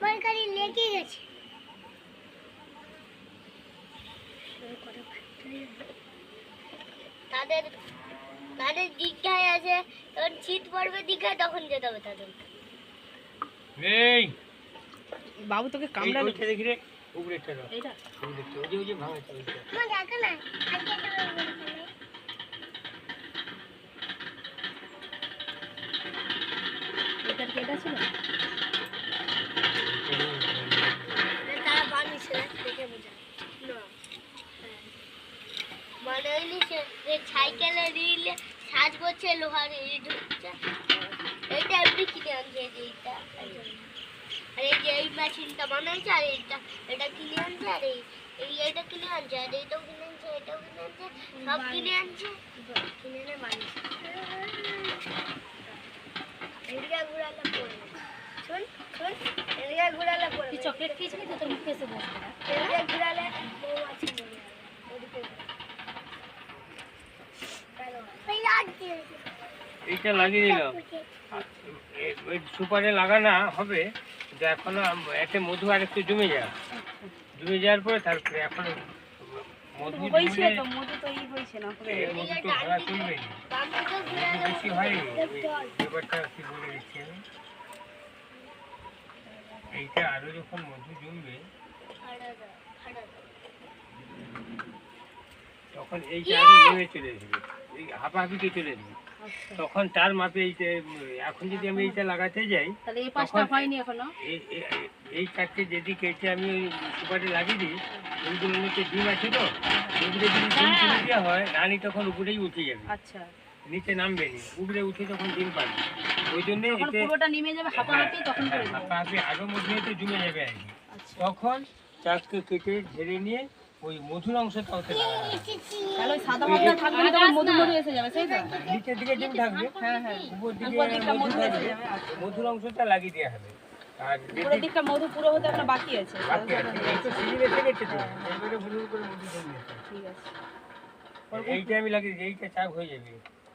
তরকারি লেগে গেছে। তাদের তাদের দীঘায় আছে তখন শীত পড়বে দীঘায় তখন যেতে হবে তাদের। এই! বাবু তোকে কামড়ালো ওইটা দেখি রে এইটা। উপরেরটা ওই যে ওই যে ভাঙাটা এটা ছিল? তারা বানিয়েছে দেখে বোঝা। না। মানে ওই নিচে যে সাইকেলে রিলে সাজ করছে লোহার ইট হচ্ছে এইটা এমনি কিনে আনছে এই এইটা। আর এই যে এই মেশিনটা বানাইছে আর এইটা এটা কিনে আনছে আর এই এই এইটা কিনে আনছে আর এইটাও কিনে আনছে এটাও কিনে আনছে সব কিনে আনছে। কিনে এনে বানিয়েছে চকলেট খেয়েছিলি তো তোর মুখে এসে বসবে না এইটা লাগিয়ে দিলাম সুপারে লাগানো হবে কিন্তু এখন এতে মধু আর একটু জমে যায় জমে যাওয়ার পরে তারপরে এখন মধু হয়েছে তো মধু তো ই হয়েছে না মধু তো ভাড়া চলবে বেশি হয় ব্যাপারটা কি বলে দিচ্ছি আমি? এইটা আরও যখন মধু জমবে তখন এইটা আরও জমে চলে আসবে এই হাঁপাহাঁপিতে চলে আসবে আচ্ছা। তখন তার মাপে এইটা এখন যদি আমি এইটা লাগাতে যাই তাহলে এই পাঁচটা হয়নি এখনও? এই- এই- এই চারটে যদি কেটে আমি ওই সুপারে লাগিয়ে দিই ওইগুলো নিচে ডিম আছে তো? ওগুলো যদি ডিম তুলে দেওয়া হয় রানী তখন উপরেই উঠে যাবে। আচ্ছা। নিচে নামবে নি উপরে উঠে তখন ডিম পাবে। ওই জন্য এতে পুরোটা নেমে যাবে হাঁপাহাঁপি তখন করে দেবো। হাঁপাহাঁপি আগের মধ্যে তো জমে যাবে আর আচ্ছা। তখন চাষকে কেটে ঝেড়ে নিয়ে ওই মধুর অংশটা ওতে লাগানো তাহলে ওই সাদা ভাবটা থাকবে না তখন মধু মধু এসে যাবে সেই তো? নিচের দিকে ডিম থাকবে হ্যাঁ হ্যাঁ। উপর দিকে মধু মধু থাকবে। মধুর অংশটা লাগিয়ে দেওয়া হবে। আর উপরের দিকটা মধু পুরো হতে এখনও বাকি আছে। বাকি আছে, এই তো সিজনে এসে গেছে তো, এবারে হুড়ুর করে মধু জমে ঠিক আছে। এইটা আমি লাগিয়ে এইটা চাক হয়ে যাবে।